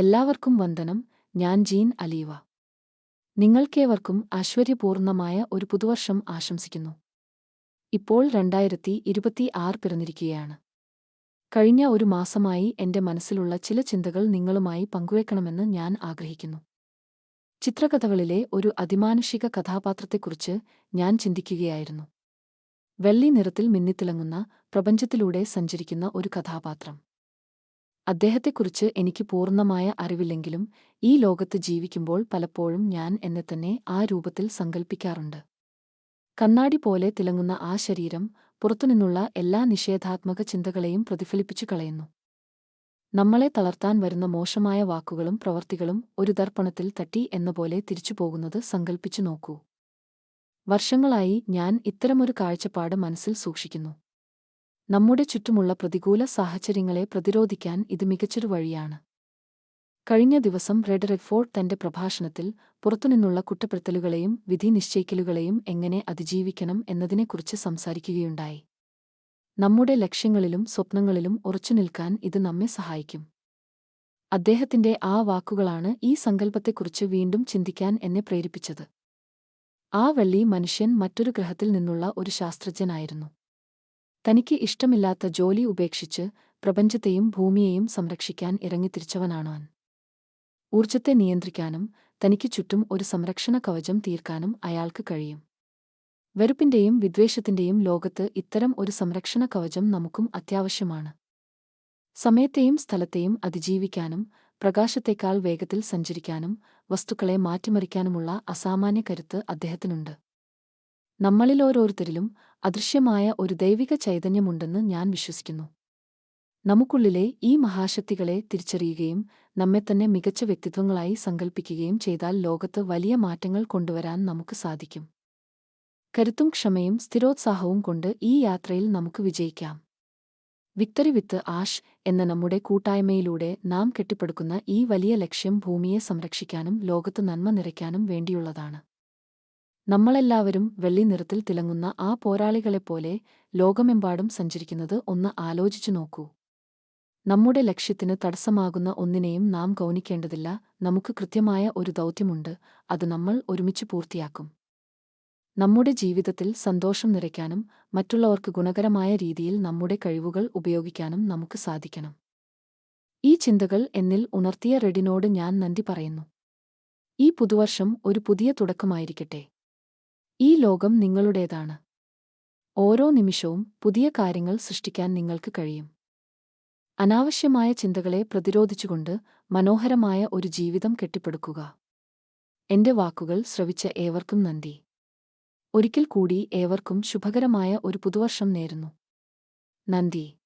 എല്ലാവർക്കും വന്ദനം. ഞാൻ ജീൻ അലീവ. നിങ്ങൾക്കേവർക്കും ആശ്ചര്യപൂർണമായ ഒരു പുതുവർഷം ആശംസിക്കുന്നു. ഇപ്പോൾ രണ്ടായിരത്തി ഇരുപത്തി ആറ് പിറന്നിരിക്കുകയാണ്. കഴിഞ്ഞ ഒരു മാസമായി എന്റെ മനസ്സിലുള്ള ചില ചിന്തകൾ നിങ്ങളുമായി പങ്കുവെക്കണമെന്ന് ഞാൻ ആഗ്രഹിക്കുന്നു. ചിത്രകഥകളിലെ ഒരു അതിമാനുഷിക കഥാപാത്രത്തെക്കുറിച്ച് ഞാൻ ചിന്തിക്കുകയായിരുന്നു. വെള്ളി നിറത്തിൽ മിന്നിത്തിളങ്ങുന്ന പ്രപഞ്ചത്തിലൂടെ സഞ്ചരിക്കുന്ന ഒരു കഥാപാത്രം. അദ്ദേഹത്തെക്കുറിച്ച് എനിക്ക് പൂർണമായ അറിവില്ലെങ്കിലും ഈ ലോകത്ത് ജീവിക്കുമ്പോൾ പലപ്പോഴും ഞാൻ എന്നെ തന്നെ ആ രൂപത്തിൽ സങ്കൽപ്പിക്കാറുണ്ട്. കണ്ണാടി പോലെ തിളങ്ങുന്ന ആ ശരീരം പുറത്തുനിന്നുള്ള എല്ലാ നിഷേധാത്മക ചിന്തകളെയും പ്രതിഫലിപ്പിച്ചു കളയുന്നു. നമ്മളെ തളർത്താൻ വരുന്ന മോശമായ വാക്കുകളും പ്രവർത്തികളും ഒരു ദർപ്പണത്തിൽ തട്ടി എന്നപോലെ തിരിച്ചുപോകുന്നത് സങ്കൽപ്പിച്ചു നോക്കൂ. വർഷങ്ങളായി ഞാൻ ഇത്തരമൊരു കാഴ്ചപ്പാട് മനസ്സിൽ സൂക്ഷിക്കുന്നു. നമ്മുടെ ചുറ്റുമുള്ള പ്രതികൂല സാഹചര്യങ്ങളെ പ്രതിരോധിക്കാൻ ഇത് മികച്ചൊരു വഴിയാണ്. കഴിഞ്ഞ ദിവസം റെഡ് റെഡ്ഫോർഡ് തന്റെ പ്രഭാഷണത്തിൽ പുറത്തുനിന്നുള്ള കുറ്റപ്പെടുത്തലുകളെയും വിധി നിശ്ചയിക്കലുകളെയും എങ്ങനെ അതിജീവിക്കണം എന്നതിനെക്കുറിച്ച് സംസാരിക്കുകയുണ്ടായി. നമ്മുടെ ലക്ഷ്യങ്ങളിലും സ്വപ്നങ്ങളിലും ഉറച്ചുനിൽക്കാൻ ഇത് നമ്മെ സഹായിക്കും. അദ്ദേഹത്തിന്റെ ആ വാക്കുകളാണ് ഈ സങ്കല്പത്തെക്കുറിച്ച് വീണ്ടും ചിന്തിക്കാൻ എന്നെ പ്രേരിപ്പിച്ചത്. ആ വെള്ളി മനുഷ്യൻ മറ്റൊരു ഗ്രഹത്തിൽ നിന്നുള്ള ഒരു ശാസ്ത്രജ്ഞനായിരുന്നു. തനിക്ക് ഇഷ്ടമില്ലാത്ത ജോലി ഉപേക്ഷിച്ച് പ്രപഞ്ചത്തെയും ഭൂമിയെയും സംരക്ഷിക്കാൻ ഇറങ്ങിത്തിരിച്ചവനാണവൻ ഊർജത്തെ നിയന്ത്രിക്കാനും തനിക്ക് ചുറ്റും ഒരു സംരക്ഷണ കവചം തീർക്കാനും അയാൾക്ക് കഴിയും. വെറുപ്പിന്റെയും വിദ്വേഷത്തിന്റെയും ലോകത്ത് ഇത്തരം ഒരു സംരക്ഷണ കവചം നമുക്കും അത്യാവശ്യമാണ്. സമയത്തെയും സ്ഥലത്തെയും അതിജീവിക്കാനും പ്രകാശത്തേക്കാൾ വേഗത്തിൽ സഞ്ചരിക്കാനും വസ്തുക്കളെ മാറ്റിമറിക്കാനുമുള്ള അസാമാന്യ കരുത്ത് അദ്ദേഹത്തിനുണ്ട്. നമ്മളിലോരോരുത്തരിലും അദൃശ്യമായ ഒരു ദൈവിക ചൈതന്യമുണ്ടെന്ന് ഞാൻ വിശ്വസിക്കുന്നു. നമുക്കുള്ളിലെ ഈ മഹാശക്തികളെ തിരിച്ചറിയുകയും നമ്മെ തന്നെ മികച്ച വ്യക്തിത്വങ്ങളായി സങ്കൽപ്പിക്കുകയും ചെയ്താൽ ലോകത്ത് വലിയ മാറ്റങ്ങൾ കൊണ്ടുവരാൻ നമുക്ക് സാധിക്കും. കരുത്തും ക്ഷമയും സ്ഥിരോത്സാഹവും കൊണ്ട് ഈ യാത്രയിൽ നമുക്ക് വിജയിക്കാം. വിക്ടറി വിത്ത് ആഷ് എന്ന നമ്മുടെ കൂട്ടായ്മയിലൂടെ നാം കെട്ടിപ്പടുക്കുന്ന ഈ വലിയ ലക്ഷ്യം ഭൂമിയെ സംരക്ഷിക്കാനും ലോകത്ത് നന്മ നിറയ്ക്കാനും വേണ്ടിയുള്ളതാണ്. നമ്മളെല്ലാവരും വെള്ളി നിറത്തിൽ തിളങ്ങുന്ന ആ പോരാളികളെപ്പോലെ ലോകമെമ്പാടും സഞ്ചരിക്കുന്നത് ഒന്ന് ആലോചിച്ചു നോക്കൂ. നമ്മുടെ ലക്ഷ്യത്തിന് തടസ്സമാകുന്ന ഒന്നിനെയും നാം ഗൗനിക്കേണ്ടതില്ല. നമുക്ക് കൃത്യമായ ഒരു ദൗത്യമുണ്ട്. അത് നമ്മൾ ഒരുമിച്ച് പൂർത്തിയാക്കും. നമ്മുടെ ജീവിതത്തിൽ സന്തോഷം നിറയ്ക്കാനും മറ്റുള്ളവർക്ക് ഗുണകരമായ രീതിയിൽ നമ്മുടെ കഴിവുകൾ ഉപയോഗിക്കാനും നമുക്ക് സാധിക്കണം. ഈ ചിന്തകൾ എന്നിൽ ഉണർത്തിയ റെഡിനോട് ഞാൻ നന്ദി പറയുന്നു. ഈ പുതുവർഷം ഒരു പുതിയ തുടക്കമായിരിക്കട്ടെ. ഈ ലോകം നിങ്ങളുടേതാണ്. ഓരോ നിമിഷവും പുതിയ കാര്യങ്ങൾ സൃഷ്ടിക്കാൻ നിങ്ങൾക്ക് കഴിയും. അനാവശ്യമായ ചിന്തകളെ പ്രതിരോധിച്ചുകൊണ്ട് മനോഹരമായ ഒരു ജീവിതം കെട്ടിപ്പടുക്കുക. എന്റെ വാക്കുകൾ ശ്രവിച്ച ഏവർക്കും നന്ദി. ഒരിക്കൽ കൂടി ഏവർക്കും ശുഭകരമായ ഒരു പുതുവർഷം നേരുന്നു. നന്ദി.